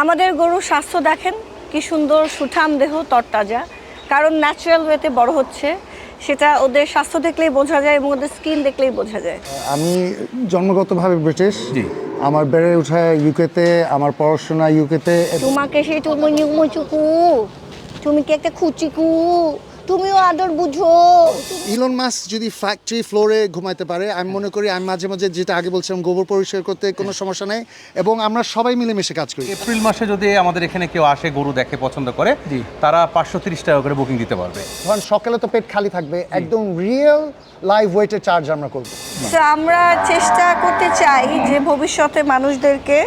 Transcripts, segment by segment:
আমাদের গরুর স্বাস্থ্য দেখেন কি সুন্দর সুঠাম দেহ তরতাজা। কারণ ন্যাচারাল ওয়েতে বড় হচ্ছে সেটা ওদের স্বাস্থ্য দেখলেই বোঝা যায় এবং ওদের স্কিন দেখলেই বোঝা যায়। আমি জন্মগতভাবে ব্রিটিশ। আমার বেড়ে ওঠা ইউকেতে আমার পড়াশোনা ইউকেতে তোমাকে সেই তুমি চুকু তুমি কি একটা খুচিকু তুমিও আদর বুঝো। ইলন মাস যদি ফ্যাক্টরি ফ্লোরে ঘুমাইতে পারে আমি মনে করি আমি মাঝে মাঝে যেটা আগে বলছিলাম গোবর পরিষ্কার করতে কোনো সমস্যা নেই এবং আমরা সবাই মিলেমিশে কাজ করি। এপ্রিল মাসে যদি আমাদের এখানে কেউ আসে গরু দেখে পছন্দ করে তারা পাঁচশো তিরিশ টাকা করে বুকিং দিতে পারবে। ধরেন সকালে তো পেট খালি থাকবে একদম রিয়েল লাইভ ওয়েটের চার্জ আমরা করব। তো আমরা চেষ্টা করতে চাই যে ভবিষ্যতে মানুষদেরকে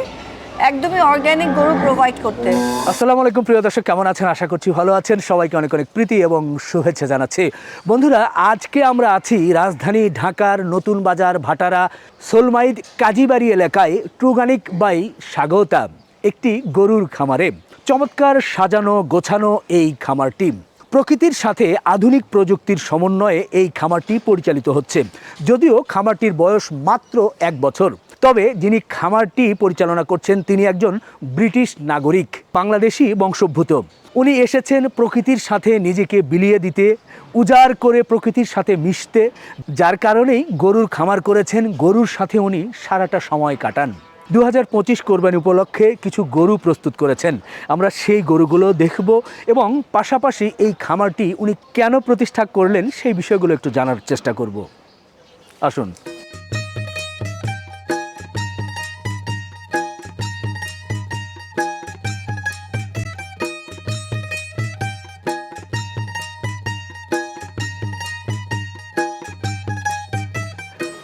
একদমই অর্গানিক গরু প্রোভাইড করতে। আসসালামু আলাইকুম প্রিয় দর্শক, কেমন আছেন? আশা করছি ভালো আছেন। সবাইকে অনেক অনেক প্রীতি এবং শুভেচ্ছা জানাচ্ছি। বন্ধুরা, আজকে আমরা আছি রাজধানী ঢাকার নতুন বাজার ভাটারা সোলমাইদ কাজীবাড়ি এলাকায় ট্রুগানিক বাই স্বাগতা, একটি গরুর খামারে। চমৎকার সাজানো, গোছানো এই খামারটি। প্রকৃতির সাথে আধুনিক প্রযুক্তির সমন্বয়ে এই খামারটি পরিচালিত হচ্ছে। যদিও খামারটির বয়স মাত্র এক বছর। তবে যিনি খামারটি পরিচালনা করছেন, তিনি একজন ব্রিটিশ নাগরিক, বাংলাদেশি বংশোদ্ভূত। উনি এসেছেন প্রকৃতির সাথে নিজেকে বিলিয়ে দিতে, উজাড় করে প্রকৃতির সাথে মিশতে, যার কারণেই গরুর খামার করেছেন, গরুর সাথে উনি সারাটা সময় কাটান। দু হাজার পঁচিশ কোরবানি উপলক্ষে কিছু গরু প্রস্তুত করেছেন। আমরা সেই গরুগুলো দেখব এবং পাশাপাশি এই খামারটি উনি কেন প্রতিষ্ঠা করলেন সেই বিষয়গুলো একটু জানার চেষ্টা করব। আসুন।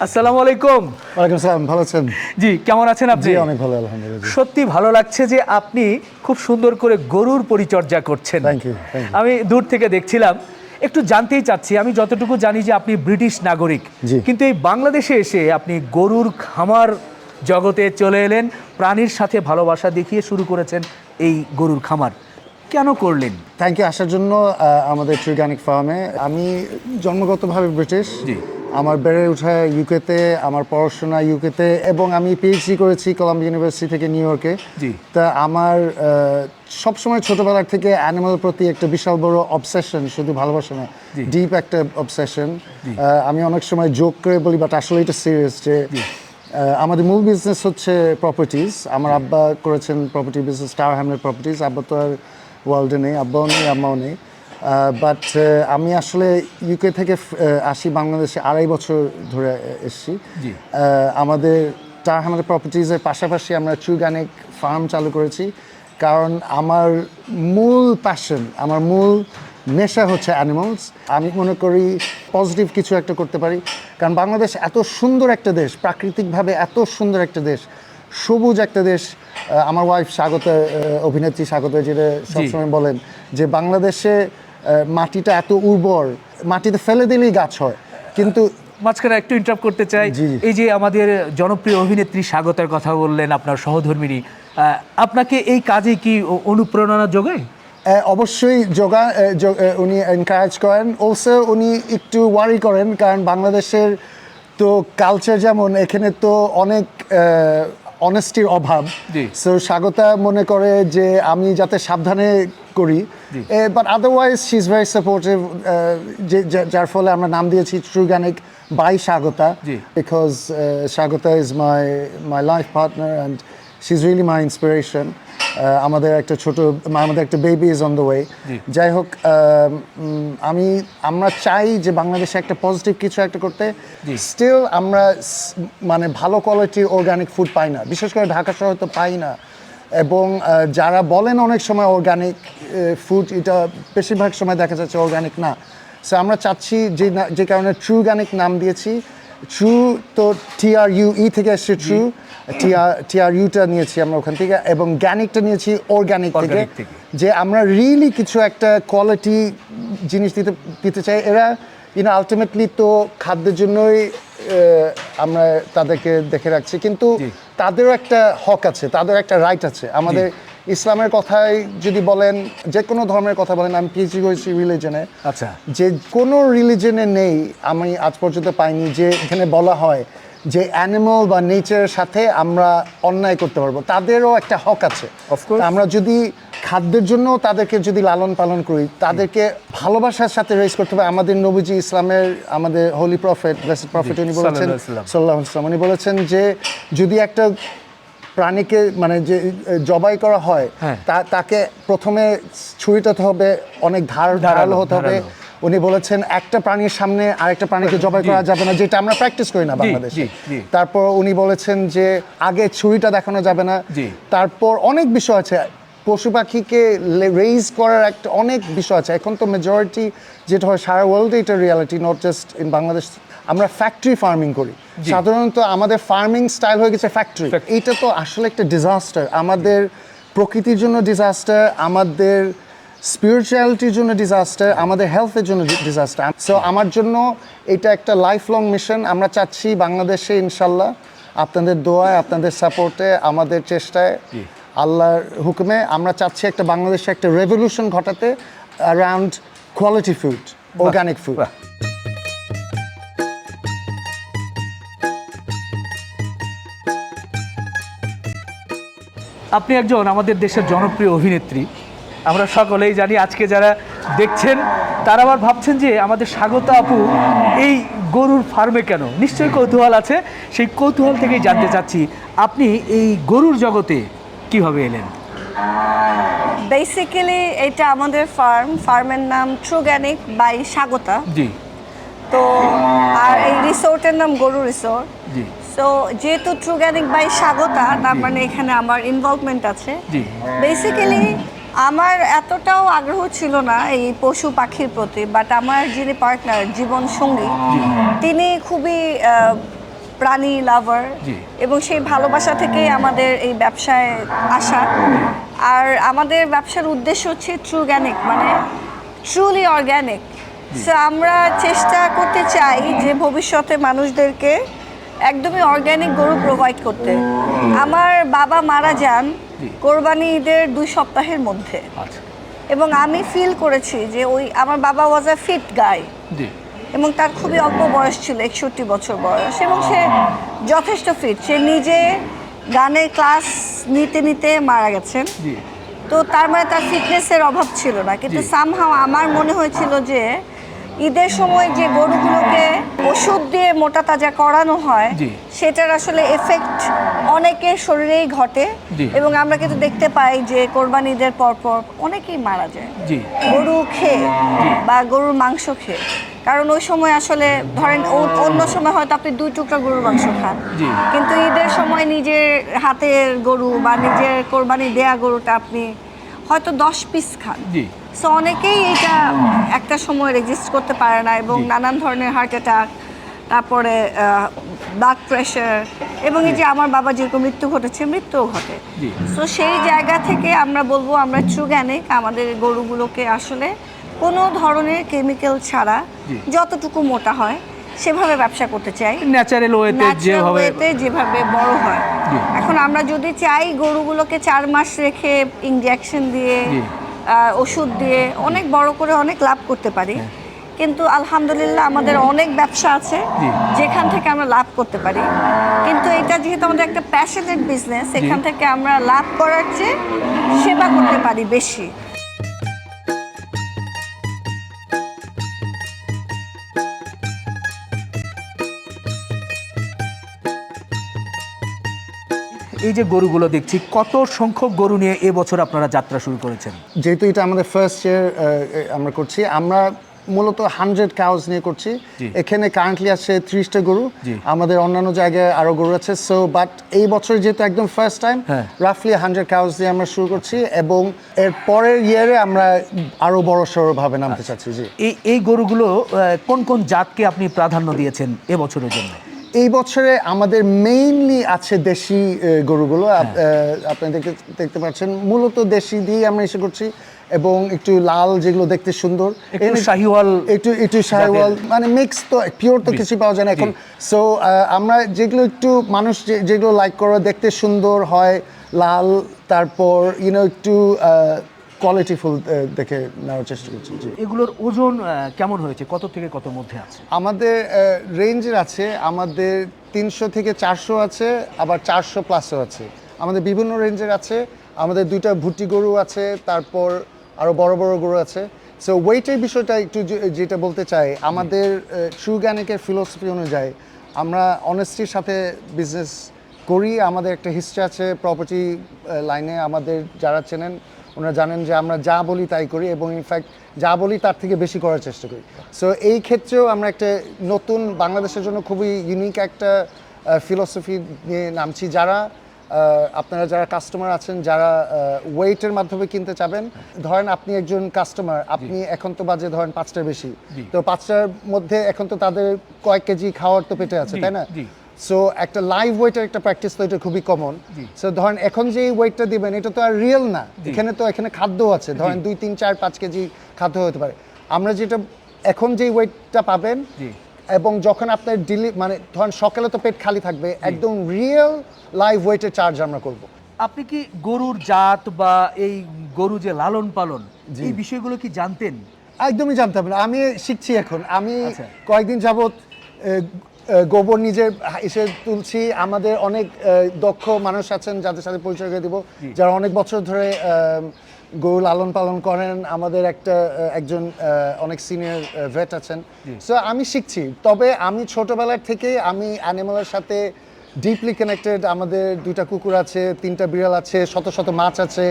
আসসালামু আলাইকুম। ওয়ালাইকুম আসসালাম ভালো আছেন? জি কেমন আছেন আপনি? অনেক ভালো আলহামদুলিল্লাহ সত্যি ভালো লাগছে যে আপনি খুব সুন্দর করে গরুর পরিচর্যা করছেন। Thank you. আমি দূর থেকে দেখছিলাম একটু জানতেই চাচ্ছি আমি যতটুকু জানি যে আপনি ব্রিটিশ নাগরিক। কিন্তু এই বাংলাদেশে এসে আপনি গরুর খামার জগতে চলে এলেন প্রাণীর সাথে ভালোবাসা দেখিয়ে শুরু করেছেন এই গরুর খামার। কেন করলেন? থ্যাংক ইউ আসার জন্য আমাদের ট্রিগানিক ফার্মে আমি জন্মগতভাবে ব্রিটিশ জি। আমার বেড়ে ওঠা ইউকেতে আমার পড়াশোনা ইউকেতে এবং আমি পিএইচডি করেছি কলাম্বিয়া ইউনিভার্সিটি থেকে নিউ ইয়র্কে তা আমার সবসময় ছোটবেলার থেকে অ্যানিমাল প্রতি একটা বিশাল বড় অবসেশন শুধু ভালোবাসা না ডিপ একটা অবসেশন আমি অনেক সময় জোক করে বলি বাট আসলে এটা সিরিয়াস যে আমাদের মূল বিজনেস হচ্ছে প্রপার্টিজ আমার আব্বা করেছেন property business star hamlet properties আব্বা তো আর ওয়ার্ল্ডে নেই আব্বাও নেই আম্মাও নেই। বাট আমি আসলে ইউকে থেকে আসি বাংলাদেশে আড়াই বছর ধরে এসেছি। আমাদের স্টার হ্যামলেট প্রপার্টিজের পাশাপাশি আমরা ট্রুগানিক ফার্ম চালু করেছি। কারণ আমার মূল প্যাশন আমার মূল নেশা হচ্ছে অ্যানিমালস আমি মনে করি পজিটিভ কিছু একটা করতে পারি। কারণ বাংলাদেশ এত সুন্দর একটা দেশ প্রাকৃতিকভাবে এত সুন্দর একটা দেশ। সবুজ একটা দেশ। আমার ওয়াইফ স্বাগত অভিনেত্রী স্বাগত যেটা সবসময় বলেন যে বাংলাদেশে মাটিটা এত উর্বর মাটিতে ফেলে দিলেই গাছ হয়। কিন্তু মাঝখানে একটু ইন্টারাপ্ট করতে চাই। এই যে আমাদের জনপ্রিয় অভিনেত্রী স্বাগতের কথা বললেন আপনার সহধর্মিনী আপনাকে এই কাজে কি অনুপ্রেরণা যোগায়? অবশ্যই যোগা উনি এনকারেজ করেন। অলসো উনি একটু ওয়ারি করেন কারণ বাংলাদেশের তো কালচার যেমন এখানে তো অনেক অনেস্টির অভাব। সো স্বাগতা মনে করে যে আমি যাতে সাবধানে করি। But otherwise she is very supportive যার ফলে আমরা নাম দিয়েছি Truganic by Swagata. Because Swagata is my my life partner and she is really my inspiration আমাদের একটা ছোট আমাদের একটা baby is on the way যাই হোক আমি আমরা চাই যে বাংলাদেশে একটা পজিটিভ কিছু একটা করতে। স্টিল আমরা মানে ভালো কোয়ালিটির অর্গানিক ফুড পাই না। বিশেষ করে ঢাকা শহরে তো পাই না। এবং যারা বলেন অনেক সময় অর্গানিক ফুড এটা বেশিরভাগ সময় দেখা যাচ্ছে অর্গানিক না। সো আমরা চাচ্ছি যে না- যে কারণে ট্রু অর্গানিক নাম দিয়েছি। ট্রু তো টিআর ইউ ই থেকে এসছে ট্রু টিআর টিআর ইউটা নিয়েছি আমরা ওখান থেকে এবং গ্যানিকটা নিয়েছি অর্গানিক থেকে। যে আমরা রিয়েলি কিছু একটা কোয়ালিটি জিনিস দিতে দিতে চাই। এরা ইন আলটিমেটলি তো খাদ্যের জন্যই আমরা তাদেরকে দেখে রাখছি। কিন্তু তাদেরও একটা হক আছে তাদের একটা রাইট আছে। আমাদের ইসলামের কথাই যদি বলেন যে কোনো ধর্মের কথা বলেন আমি পিএইচডি করেছি রিলিজনে আচ্ছা। যে কোনো রিলিজনে নেই আমি আজ পর্যন্ত পাইনি যে এখানে বলা হয় যে অ্যানিমাল বা নেচারের সাথে আমরা অন্যায় করতে পারব। তাদেরও একটা হক আছে। আমরা যদি খাদ্যের জন্য তাদেরকে যদি লালন পালন করি তাদেরকে ভালোবাসার সাথে রেস করতে হবে। আমাদের নবীজি ইসলামের আমাদের হোলি প্রফেট ব্লেসড প্রফেট উনি বলেছেন সাল্লাহ ইসলাম উনি বলেছেন যে যদি একটা প্রাণীকে মানে যে জবাই করা হয় হ্যাঁ। তা- তাকে প্রথমে ছুরিটাতে হবে অনেক ধার ধারালো হতে হবে। উনি বলেছেন একটা প্রাণীর সামনে আরেকটা প্রাণীকে জবাই করা যাবে না যেটা আমরা প্র্যাকটিস করি না বাংলাদেশে। তারপর উনি বলেছেন যে আগে ছুরিটা দেখানো যাবে না। তারপর অনেক বিষয় আছে। পশু পাখিকে রেইজ করার একটা অনেক বিষয় আছে। এখন তো মেজরিটি যেটা হয় সারা ওয়ার্ল্ডে এটা reality not just in Bangladesh আমরা ফ্যাক্টরি ফার্মিং করি। সাধারণত আমাদের ফার্মিং স্টাইল হয়ে গেছে ফ্যাক্টরি এটা তো আসলে একটা ডিজাস্টার আমাদের প্রকৃতির জন্য ডিজাস্টার আমাদের স্পিরিচুয়ালিটির জন্য ডিজাস্টার আমাদের হেলথের জন্য ডিজাস্টার সো আমার জন্য এটা একটা লাইফ লং মিশন আমরা চাচ্ছি বাংলাদেশে ইনশাল্লাহ আপনাদের দোয়ায় আপনাদের সাপোর্টে আমাদের চেষ্টায় আল্লাহর হুকুমে আমরা চাচ্ছি একটা বাংলাদেশে একটা রেভলিউশন ঘটাতে around quality food organic food আপনি একজন আমাদের দেশের জনপ্রিয় অভিনেত্রী। আমরা সকলেই জানি আজকে যারা দেখছেন তারা আবার ভাবছেন যে আমাদের স্বাগত আপু এই গরুর ফার্মে কেন? নিশ্চয়ই কৌতূহল আছে। সেই কৌতূহল থেকেই জানতে চাচ্ছি আপনি এই গরুর জগতে কীভাবে এলেন? বেসিক্যালি এটা আমাদের ফার্ম। ফার্মের নাম ট্রুগ্যানিক বাই স্বাগতা জি। তো আর এই রিসোর্টের নাম গরু রিসোর্ট। জি। সো যেহেতু ট্রুগ্যানিক বাই স্বাগতা তার মানে এখানে আমার ইনভলভমেন্ট আছে। বেসিক্যালি আমার এতটাও আগ্রহ ছিল না এই পশু পাখির প্রতি বাট আমার যিনি পার্টনার জীবন সঙ্গী তিনি খুবই প্রাণী লাভার এবং সেই ভালোবাসা থেকেই আমাদের এই ব্যবসায় আসা। আর আমাদের ব্যবসার উদ্দেশ্য হচ্ছে ট্রুগ্যানিক মানে ট্রুলি অর্গ্যানিক সো আমরা চেষ্টা করতে চাই যে ভবিষ্যতে মানুষদেরকে একদমই অর্গ্যানিক গরু প্রোভাইড করতে। আমার বাবা মারা যান কোরবানি ঈদের দুই সপ্তাহের মধ্যে। আচ্ছা। এবং আমি ফিল করেছি যে ওই আমার বাবা ওয়াজ আ ফিট গাই এবং তার খুবই অল্প বয়স ছিল একষট্টি বছর বয়স। এবং সে যথেষ্ট ফিট সে নিজে গানের ক্লাস নিতে নিতে মারা গেছেন। তো তার মানে তার ফিটনেসের অভাব ছিল না। কিন্তু। সামহাও আমার মনে হয়েছিল যে ঈদের সময় যে গরুগুলোকে ওষুধ দিয়ে মোটা তাজা করানো হয় সেটার আসলে এফেক্ট অনেকের শরীরেই ঘটে এবং আমরা কিন্তু দেখতে পাই যে কোরবানি ঈদের পরপর অনেকেই মারা যায়। গরু খেয়ে বা গরুর মাংস খেয়ে। কারণ ওই সময় আসলে ধরেন অন্য সময় হয়তো আপনি দুই টুকরা গরুর মাংস খান। কিন্তু ঈদের সময় নিজের হাতের গরু বা নিজের কোরবানি দেয়া গরুটা আপনি হয়তো দশ পিস খান। সো অনেকেই এটা একটা সময় রেজিস্ট করতে পারে না এবং নানান ধরনের হার্ট অ্যাটাক তারপরে ব্লাড প্রেশার এবং এই যে আমার বাবা যেরকম মৃত্যু ঘটেছে মৃত্যুও ঘটে। সো সেই জায়গা থেকে আমরা বলব আমরা ট্রুগ্যানিক আমাদের গরুগুলোকে আসলে কোনো ধরনের কেমিক্যাল ছাড়া যতটুকু মোটা হয় সেভাবে ব্যবসা করতে চাই। ন্যাচারাল ওয়েতে যেভাবে যেভাবে বড় হয়। এখন আমরা যদি চাই গরুগুলোকে চার মাস রেখে ইঞ্জেকশন দিয়ে ওষুধ দিয়ে অনেক বড় করে অনেক লাভ করতে পারি। কিন্তু আলহামদুলিল্লাহ আমাদের অনেক ব্যবসা আছে। যেখান থেকে আমরা লাভ করতে পারি। কিন্তু এটা যেহেতু আমাদের একটা প্যাশনেট বিজনেস এখান থেকে আমরা লাভ করার চেয়ে সেবা করতে পারি বেশি। এই যে গরুগুলো দেখছি কত সংখ্যক গরু নিয়ে এবছর আপনারা যাত্রা শুরু করেছেন? যেহেতু এটা আমাদের ফার্স্ট ইয়ার আমরা করছি। আমরা মূলত হান্ড্রেড কাউজ নিয়ে করছি। এখানে কারেন্টলি আছে ত্রিশটা গরু। আমাদের অন্যান্য জায়গায় আরও গরু আছে। সো বাট এই বছর যেহেতু একদম ফার্স্ট টাইম। রাফলি হান্ড্রেড কাউজ দিয়ে আমরা শুরু করছি এবং এর পরের ইয়ারে আমরা আরও বড় সড়ো ভাবে নামতে চাচ্ছি জি। এই এই গরুগুলো কোন কোন জাতকে আপনি প্রাধান্য দিয়েছেন এবছরের জন্য? এই বছরে আমাদের মেইনলি আছে দেশি গরুগুলো। হ্যাঁ। আপনি দেখতে দেখতে পাচ্ছেন। মূলত দেশি দিয়ে আমরা এসে করছি এবং একটু লাল যেগুলো দেখতে সুন্দর। একটু শাহিওয়াল একটু একটু শাহিওয়াল মানে মিক্স তো পিওর তো কিছু পাওয়া যায় না এখন। সো আমরা যেগুলো একটু মানুষ যে- যেগুলো লাইক করে দেখতে সুন্দর হয় লাল তারপর ইউনো একটু কোয়ালিটিফুল দেখে নেওয়ার চেষ্টা করছি জি। এগুলোর ওজন কেমন হয়েছে? কত থেকে কত মধ্যে আছে? আমাদের রেঞ্জের আছে আমাদের তিনশো থেকে চারশো আছে আবার চারশো প্লাসও আছে। আমাদের বিভিন্ন রেঞ্জের আছে আমাদের দুইটা ভুট্টি গরু আছে তারপর আরও বড় বড় গরু আছে। সো ওয়েটের বিষয়টা একটু যেটা বলতে চাই আমাদের ট্রু গ্যানিকের ফিলোসফি অনুযায়ী আমরা অনেস্টির সাথে বিজনেস করি আমাদের একটা হিস্ট্রি আছে প্রপার্টি লাইনে আমাদের যারা চেনেন ওনারা জানেন যে আমরা যা বলি তাই করি এবং ইনফ্যাক্ট যা বলি তার থেকে বেশি করার চেষ্টা করি। সো এই ক্ষেত্রেও আমরা একটা নতুন বাংলাদেশের জন্য খুবই ইউনিক একটা ফিলসফি নিয়ে নামছি। যারা আপনারা যারা কাস্টমার আছেন যারা ওয়েটের মাধ্যমে কিনতে চাবেন ধরেন আপনি একজন কাস্টমার আপনি এখন তো বাজে ধরেন পাঁচটার বেশি। তো পাঁচটার মধ্যে এখন তো তাদের কয়েক কেজি খাওয়ার তো পেটে আছে তাই না। সো একটা লাইভ ওয়েটের একটা প্র্যাকটিস তো এটা খুবই কমন সো ধরেন এখন যে ওয়েটটা দিবেন এটা তো আর রিয়েল না। এখানে তো এখানে খাদ্য আছে। ধরেন দুই তিন চার পাঁচ কেজি খাদ্য হতে পারে। আমরা যেটা এখন যে ওয়েটটা পাবেন এবং যখন আপনার ডিলি মানে ধরেন সকালে তো পেট খালি থাকবে একদম রিয়েল লাইভ ওয়েটের চার্জ আমরা করব। আপনি কি গরুর জাত বা এই গরু যে লালন পালন এই বিষয়গুলো কি জানতেন? একদমই জানতাম না। আমি শিখছি এখন। আমি আচ্ছা। কয়েকদিন যাবৎ গোবর নিজের এসে তুলছি। আমাদের অনেক দক্ষ মানুষ আছেন যাদের সাথে পরিচয় করে দিব যারা অনেক বছর ধরে গরু লালন পালন করেন। আমাদের একটা একজন অনেক সিনিয়র ভেট আছেন। সো আমি শিখছি। তবে আমি ছোটবেলার থেকে আমি অ্যানিমালের সাথে ডিপলি কানেক্টেড আমাদের দুইটা কুকুর আছে তিনটা বিড়াল আছে শত শত মাছ আছে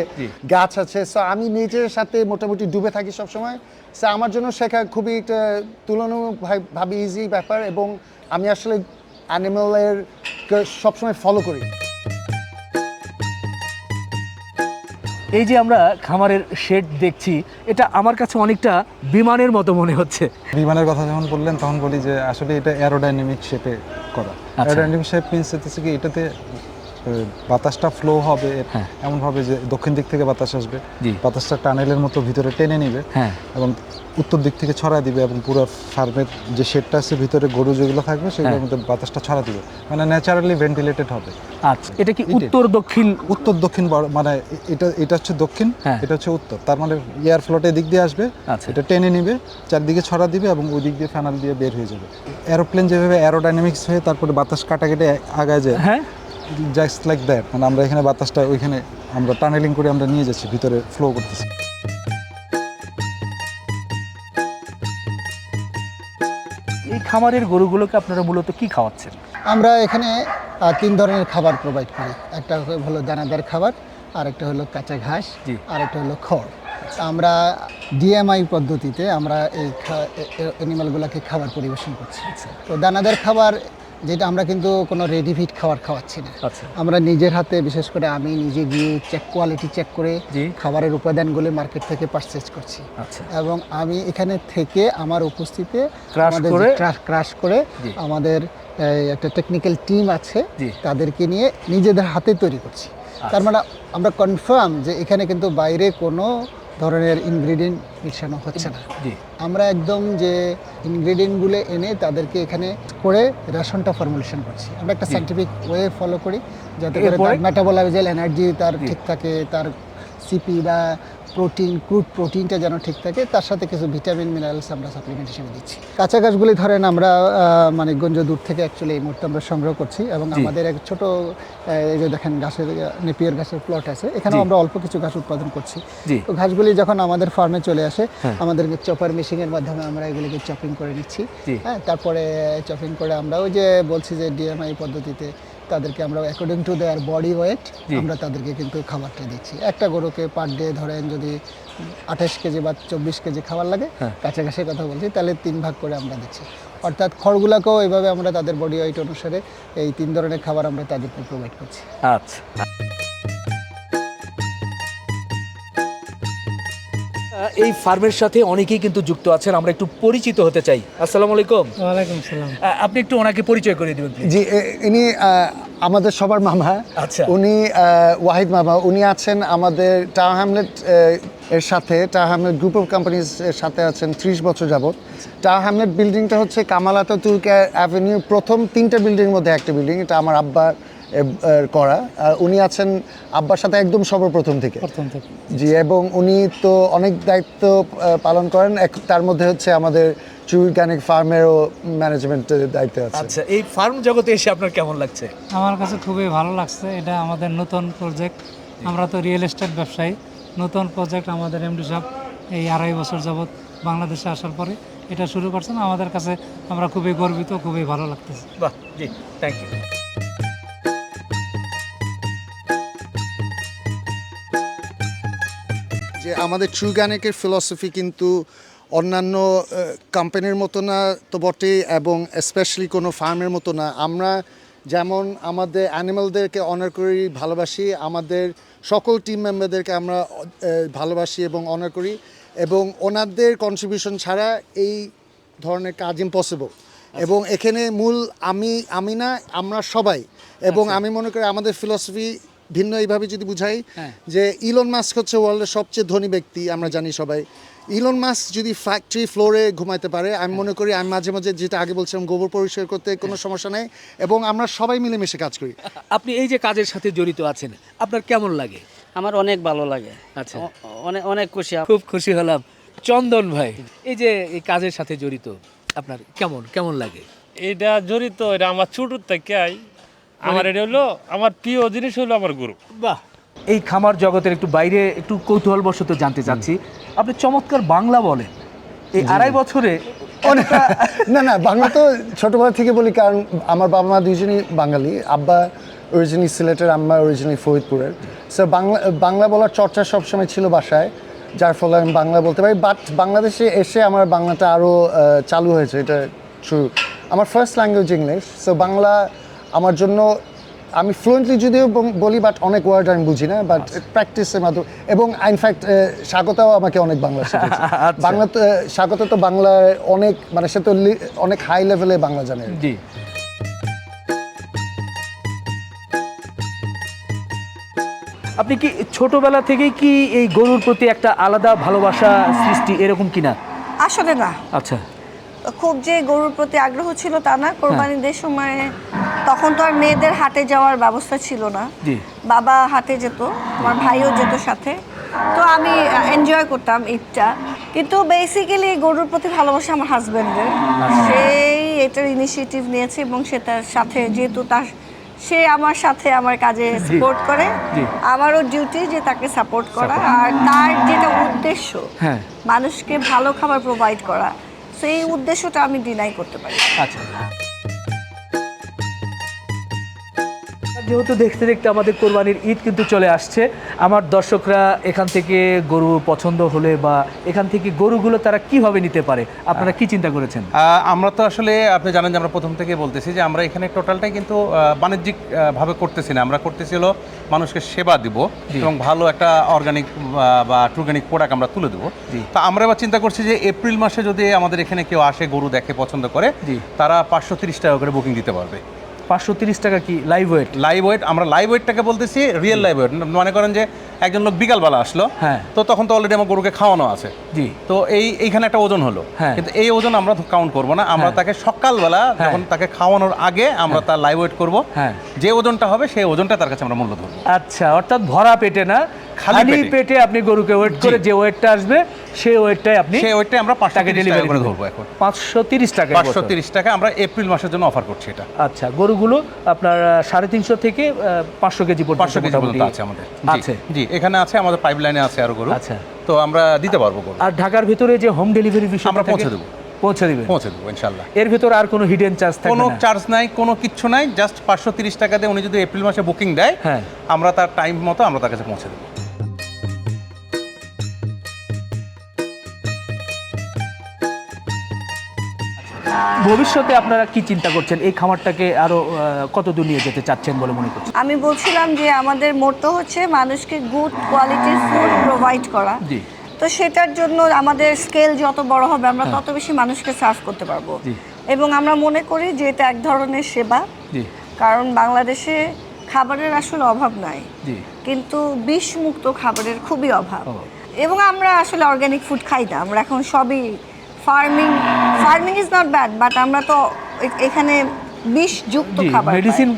গাছ আছে। সো আমি নিজের সাথে মোটামুটি ডুবে থাকি সবসময়। সো আমার জন্য শেখা খুবই একটা তুলনা ভাবে ইজি ব্যাপার এবং আমি আসলে অ্যানিমালের সবসময় ফলো করি। এই যে আমরা খামারের শেড দেখছি এটা আমার কাছে অনেকটা বিমানের মতো মনে হচ্ছে বিমানের কথা যখন বললেন তখন বলি যে আসলে এটা অ্যারোডাইনামিক শেপে করা অ্যারোডাইনামিক শেপ মিনস হচ্ছে কি এটাতে বাতাসটা ফ্লো হবে হ্যাঁ। এমন ভাবে যে দক্ষিণ দিক থেকে বাতাস আসবে। বাতাসটা টানেলের মতো ভিতরে টেনে নিবে হ্যাঁ। এবং উত্তর দিক থেকে ছড়া দিবে এবং পুরো ফার্মের যে শেডটা আছে ভিতরে গরু যেগুলো থাকবে সেগুলোর হ্যাঁ। মধ্যে বাতাসটা ছড়া দিবে। মানে ন্যাচারালি ভেন্টিলেটেড হবে। আচ্ছা এটা কি উত্তর দক্ষিণ? উত্তর দক্ষিণ মানে এটা এটা হচ্ছে দক্ষিণ হ্যাঁ। এটা হচ্ছে উত্তর। তার মানে এয়ার ফ্লোটে দিক দিয়ে আসবে আচ্ছা। এটা টেনে নিবে চারদিকে ছড়া দিবে এবং ওই দিক দিয়ে ফ্যানাল দিয়ে বের হয়ে যাবে। এরোপ্লেন যেভাবে অ্যারোডাইনামিক্স হয়ে তারপরে বাতাস কাটা কেটে আগায় যায় হ্যাঁ। জাস্ট লাইক দ্যাট মানে আমরা এখানে বাতাসটা ওইখানে আমরা টানেলিং করে আমরা নিয়ে যাচ্ছি ভিতরে ফ্লো করতেছি। খামারের গরুগুলোকে আপনারা মূলত কি খাওয়াচ্ছেন? আমরা এখানে তিন ধরনের খাবার প্রোভাইড করি। একটা হলো দানাদার খাবার আর একটা হলো কাঁচা ঘাস জি। আর একটা হলো খড়। আমরা ডিএমআই পদ্ধতিতে আমরা এই অ্যানিমালগুলোকে খাবার পরিবেশন করছি। তো দানাদার খাবার যেটা আমরা কিন্তু কোনো রেডি ফিট খাবার খাওয়াচ্ছি না। আচ্ছা। আমরা নিজের হাতে বিশেষ করে আমি নিজে গিয়ে চেক কোয়ালিটি চেক করে। খাবারের উপাদানগুলো মার্কেট থেকে পারচেজ করছি। আচ্ছা। এবং আমি এখানে থেকে আমার উপস্থিতিতে? ক্রাশ করে? আমাদের একটা টেকনিক্যাল টিম আছে তাদেরকে নিয়ে নিজেদের হাতে তৈরি করছি। তার মানে আমরা কনফার্ম যে এখানে কিন্তু বাইরে কোনো ধরনের ইনগ্রিডিয়েন্ট মিশানো হচ্ছে না। আমরা একদম যে ইনগ্রিডিয়েন্টগুলো এনে তাদেরকে এখানে করে রেশনটা ফর্মুলেশন করছি। আমরা একটা সাইন্টিফিক ওয়ে ফলো করি যাতে করে? তার মেটাবলাইজাল এনার্জি তার ঠিক থাকে তার সিপি বা প্রোটিন ক্রুড প্রোটিনটা যেন ঠিক থাকে তার সাথে কিছু ভিটামিন মিনারেলস আমরা সাপ্লিমেন্ট হিসেবে দিচ্ছি। কাঁচা গাছগুলি ধরেন আমরা আহ, মানিকগঞ্জ দূর থেকে অ্যাকচুয়ালি এই মুহূর্তে আমরা সংগ্রহ করছি এবং আমাদের এক ছোট এই যে দেখেন গাছের নেপিয়ার গাছের প্লট আছে এখানেও আমরা অল্প কিছু গাছ উৎপাদন করছি। তো ঘাসগুলি যখন আমাদের ফার্মে চলে আসে আমাদের চপার মেশিনের মাধ্যমে আমরা এগুলিকে চপিং করে নিচ্ছি। হ্যাঁ তারপরে চপিং করে আমরা ওই যে বলছি যে ডিএমআই পদ্ধতিতে তাদেরকে আমরা according to their body weight আমরা তাদেরকে কিন্তু খাবারটা দিচ্ছি। একটা গরুকে পার ডে ধরেন যদি আঠাশ কেজি বা চব্বিশ কেজি খাবার লাগে কাছাকাছি কথা বলছি তাহলে তিন ভাগ করে আমরা দিচ্ছি। অর্থাৎ খড়গুলাকেও এইভাবে আমরা তাদের বডি ওয়েট অনুসারে এই তিন ধরনের খাবার আমরা তাদেরকে প্রোভাইড করছি। আচ্ছা। এই ফার্মের সাথে অনেকেই কিন্তু যুক্ত আছেন আমরা একটু পরিচিত হতে চাই। আসসালামু আলাইকুম। ওয়ালাইকুম সালাম আপনি একটু ওনাকে পরিচয় করে দিবেন। জি ইনি আমাদের সবার মামা। আচ্ছা। উনি ওয়াহিদ মামা। উনি আছেন আমাদের টাওয়ার হ্যামলেট এর সাথে tower hamlet group of companies এর সাথে আছেন ত্রিশ বছর যাবত টাওয়ার হ্যামলেট বিল্ডিংটা হচ্ছে কামাল আতাতুর্ক অ্যাভিনিউ প্রথম তিনটা বিল্ডিং এর মধ্যে একটা বিল্ডিং। এটা আমার আব্বার আহ, করা। আর উনি আছেন আব্বার সাথে একদম সর্বপ্রথম থেকে। প্রথম জি এবং উনি তো অনেক দায়িত্ব পালন করেন। এক- তার মধ্যে হচ্ছে আমাদের চুর ফার্মেরও ম্যানেজমেন্টের দায়িত্ব আছে। আচ্ছা এই ফার্ম জগতে এসে আপনার কেমন লাগছে? আমার কাছে খুবই ভালো লাগছে। এটা আমাদের নতুন প্রজেক্ট আমরা তো রিয়েল এস্টেট ব্যবসায়ী। নতুন প্রজেক্ট আমাদের এমডি সাহেব এই আড়াই বছর যাবৎ বাংলাদেশে আসার পরে এটা শুরু করছেন। আমাদের কাছে আমরা খুবই গর্বিত খুবই ভালো লাগতেছে। বাহ জি থ্যাংক ইউ আমাদের ট্রু অর্গানিকের ফিলসফি কিন্তু অন্যান্য কোম্পানির মতো না তো বটেই এবং স্পেশালি কোনো ফার্মের মতো না। আমরা যেমন আমাদের অ্যানিমালদেরকে অনার করি ভালোবাসি আমাদের সকল টিম মেম্বারদেরকে আমরা ভালোবাসি এবং অনার করি এবং ওনাদের কন্ট্রিবিউশন ছাড়া এই ধরনের কাজ ইম্পসিবল এবং এখানে মূল আমি আমি না আমরা সবাই। এবং আমি মনে করি আমাদের ফিলসফি ভিন্ন এইভাবে যদি বুঝাই যে ইলন মাস্ক হচ্ছে ওয়ার্ল্ডের সবচেয়ে ধনী ব্যক্তি আমরা জানি সবাই। ইলন মাস্ক যদি ফ্যাক্টরি ফ্লোরে ঘুমাইতে পারে আমি মনে করি আমি মাঝে মাঝে যেটা আগে বলছিলাম গোবর পরিষ্কার করতে কোনো সমস্যা নেই এবং আমরা সবাই মিলেমিশে কাজ করি। আপনি এই যে কাজের সাথে জড়িত আছেন আপনার কেমন লাগে? আমার অনেক ভালো লাগে। আচ্ছা। অনেক অনেক খুশি খুব খুশি হলাম। চন্দন ভাই এই যে এই কাজের সাথে জড়িত আপনার কেমন কেমন লাগে? এটা জড়িত এটা আমার ছোটোর থেকে আমার এটা হলো আমার প্রিয় জিনিস হলো আমার গরু। বাহ। এই খামার জগতের একটু বাইরে একটু কৌতূহলবশত জানতে চাচ্ছি। আপনি চমৎকার বাংলা বলেন। এই আড়াই বছরে না না বাংলা তো ছোটবেলা থেকে বলি কারণ আমার বাবা মা দুইজনই বাঙালি। আব্বা অরিজিনালি সিলেটের আম্মা অরিজিনালি ফরিদপুরের। সো বাংলা বাংলা বলার চর্চা সবসময় ছিল বাসায় যার ফলে আমি বাংলা বলতে পারি। বাট বাংলাদেশে এসে আমার বাংলাটা আরও চালু হয়েছে এটা ট্রু আমার first language English so Bangla আমার জন্য আমি ফ্লুয়েন্টলি যদিও বলি বাট অনেক ওয়ার্ড আমি বুঝি না বাট প্র্যাকটিসের মাধ্যমে এবং ইনফ্যাক্ট স্বাগতাও আমাকে অনেক বাংলা শিখেছে আচ্ছা। বাংলা তো স্বাগত তো বাংলায় অনেক মানে সে তো অনেক হাই লেভেলে বাংলা জানে। জি। আপনি কি ছোটবেলা থেকেই কি এই গরুর প্রতি একটা আলাদা ভালোবাসা সৃষ্টি এরকম কিনা? আসলে না। আচ্ছা। খুব যে গরুর প্রতি আগ্রহ ছিল তা না। কোরবানিদের সময় তখন তো আর মেয়েদের হাটে যাওয়ার ব্যবস্থা ছিল না। জি। বাবা হাটে যেত আমার ভাইও যেত সাথে। তো আমি এনজয় করতাম ঈদটা। কিন্তু বেসিক্যালি গরুর প্রতি ভালোবাসা আমার হাজব্যান্ডের সেই এটার ইনিশিয়েটিভ নিয়েছে এবং সে তার সাথে যেহেতু তার সে আমার সাথে আমার কাজে সাপোর্ট করে। আমারও ডিউটি যে তাকে সাপোর্ট করা। আর তার যেটা উদ্দেশ্য হ্যাঁ। মানুষকে ভালো খাবার প্রোভাইড করা। তো এই উদ্দেশ্যটা আমি ডিনাই করতে পারি। আচ্ছা। যেহেতু দেখতে দেখতে আমাদের কোরবানির ঈদ কিন্তু চলে আসছে আমার দর্শকরা এখান থেকে গরু পছন্দ হলে বা এখান থেকে গরুগুলো তারা কীভাবে নিতে পারে আপনারা কি চিন্তা করেছেন? আমরা তো আসলে আপনি জানেন যে আমরা প্রথম থেকে বলতেছি যে আমরা এখানে টোটালটাই কিন্তু আহ, বাণিজ্যিক ভাবে করতেছি না। আমরা করতেছি হলো মানুষকে সেবা দিব এবং ভালো একটা অর্গানিক বা ট্রুগানিক প্রোডাক্ট আমরা তুলে দেবো। তা আমরা এবার চিন্তা করছি যে এপ্রিল মাসে যদি আমাদের এখানে কেউ আসে গরু দেখে পছন্দ করে জি। তারা পাঁচশো তিরিশ টাকা করে বুকিং দিতে পারবে। পাঁচশো তিরিশ টাকা কি লাইভ ওয়েট লাইভ ওয়েট আমরা লাইভ ওয়েটটাকে বলতেছি রিয়েল লাইভ ওয়েট মনে করেন যে একজন লোক বিকালবেলা আসলো হ্যাঁ। তো তখন তো অলরেডি আমার গরুকে খাওয়ানো আছে জি তো এই এইখানে একটা ওজন হলো হ্যাঁ। কিন্তু এই ওজন আমরা কাউন্ট করব না আমরা হ্যাঁ। তাকে সকালবেলা হ্যাঁ। যখন তাকে খাওয়ানোর আগে আমরা তার লাইভ ওয়েট করব হ্যাঁ। যে ওজনটা হবে সেই ওজনটা তার কাছে আমরা মূল্য ধরবো আচ্ছা অর্থাৎ ভরা পেটে না খালি পেটে। আপনি গরুকে ওয়েট করে যে ওয়েটটা আসবে সেই ওয়েটটাই আপনি সেই ওয়েটটাই আমরা পাঁচশো টাকা ডেলিভারি করে ধরবো এখন। পাঁচশো তিরিশ টাকা পাঁচশো তিরিশ টাকা আমরা এপ্রিল মাসের জন্য অফার করছি এটা। আচ্ছা গরুগুলো আপনার সাড়ে তিনশো থেকে পাঁচশো কেজি পর্যন্ত পাঁচশো কেজি পর্যন্ত আছে আমাদের। আছে। জি এখানে আছে আমাদের পাইপ লাইনে আছে আরও গরু। আচ্ছা। তো আমরা দিতে পারব গরু। আর ঢাকার ভিতরে যে হোম ডেলিভারি বিষয় আমরা পৌঁছে দেবো। পৌঁছে দিবেন। পৌঁছে দেবো ইনশাল্লাহ এর ভিতরে আর কোনো হিডেন চার্জ থাকবে কোনো চার্জ নাই কোনো কিচ্ছু নাই জাস্ট পাঁচশো তিরিশ টাকা দিয়ে উনি যদি এপ্রিল মাসে বুকিং দেয় হ্যাঁ। আমরা তার টাইম মতো আমরা তার কাছে পৌঁছে দেবো। ভবিষ্যতে আপনারা কি চিন্তা করছেন? এই খামারটাকে আরও কত দূর নিয়ে যেতে চাচ্ছেন বলে মনে করছেন? আমি বলছিলাম যে আমাদের মোটো হচ্ছে মানুষকে গুড কোয়ালিটির ফুড প্রোভাইড করা। জি। তো সেটার জন্য আমাদের স্কেল যত বড় হবে আমরা তত বেশি মানুষকে সার্ভ করতে পারব। এবং আমরা মনে করি যে এটা এক ধরনের সেবা। কারণ বাংলাদেশে খাবারের আসলে অভাব নাই। কিন্তু বিষমুক্ত খাবারের খুবই অভাব। এবং আমরা আসলে অর্গানিক ফুড খাই না। আমরা এখন সবই farming farming is not bad but আমরা তো এখানে বিষযুক্ত জি, খাবার মেডিসিন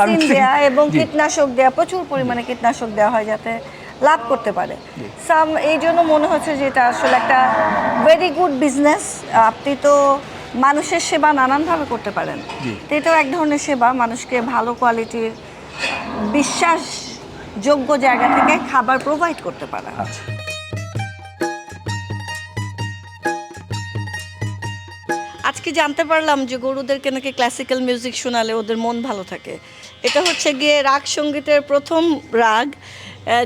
pharmacy- দেয়া এবং কীটনাশক দেয়া প্রচুর পরিমাণে কীটনাশক দেওয়া হয় যাতে লাভ করতে পারে। সাম এই জন্য মনে হচ্ছে যে এটা আসলে একটা ভেরি গুড বিজনেস আপনি তো মানুষের সেবা নানানভাবে করতে পারেন। তো এটাও এক ধরনের সেবা মানুষকে ভালো কোয়ালিটির বিশ্বাসযোগ্য জায়গা থেকে খাবার প্রোভাইড করতে পারা আজকে জানতে পারলাম যে গরুদেরকে নাকি ক্লাসিক্যাল মিউজিক শোনালে ওদের মন ভালো থাকে। এটা হচ্ছে গিয়ে রাগ সঙ্গীতের প্রথম রাগ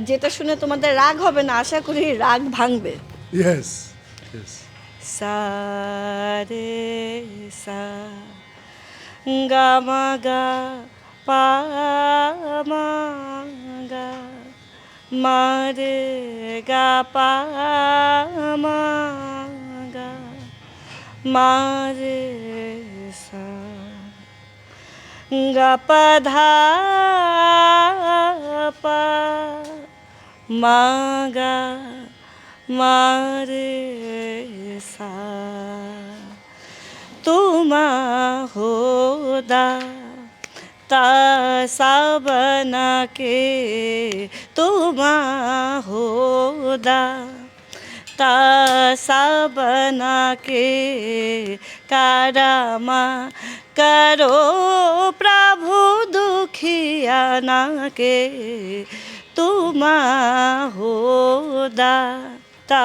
যেটা শুনে তোমাদের রাগ হবে না আশা করি রাগ ভাঙবে। ইয়েস সা রে সা গা মা গা পা মা গা মা রে গা পা মা মা রে সা গা পা ধা পা মা গা মা রে সা তোমা হোদা रास्ता बना के कारामा करो प्रभु दुखिया ना के। तुम हो दाता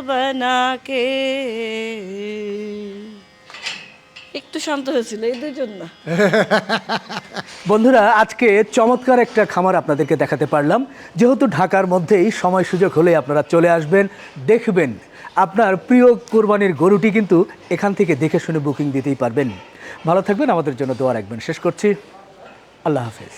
बना के। একটু শান্ত হয়েছিল, এই দুজন না। বন্ধুরা, আজকে চমৎকার একটা খামার আপনাদেরকে দেখাতে পারলাম। যেহেতু ঢাকার মধ্যেই সময় সুযোগ হলে আপনারা চলে আসবেন, দেখবেন আপনার প্রিয় কোরবানির গরুটি কিন্তু এখান থেকে দেখে শুনে বুকিং দিতেই পারবেন। ভালো থাকবেন, আমাদের জন্য দোয়া রাখবেন। শেষ করছি। আল্লাহ হাফেজ।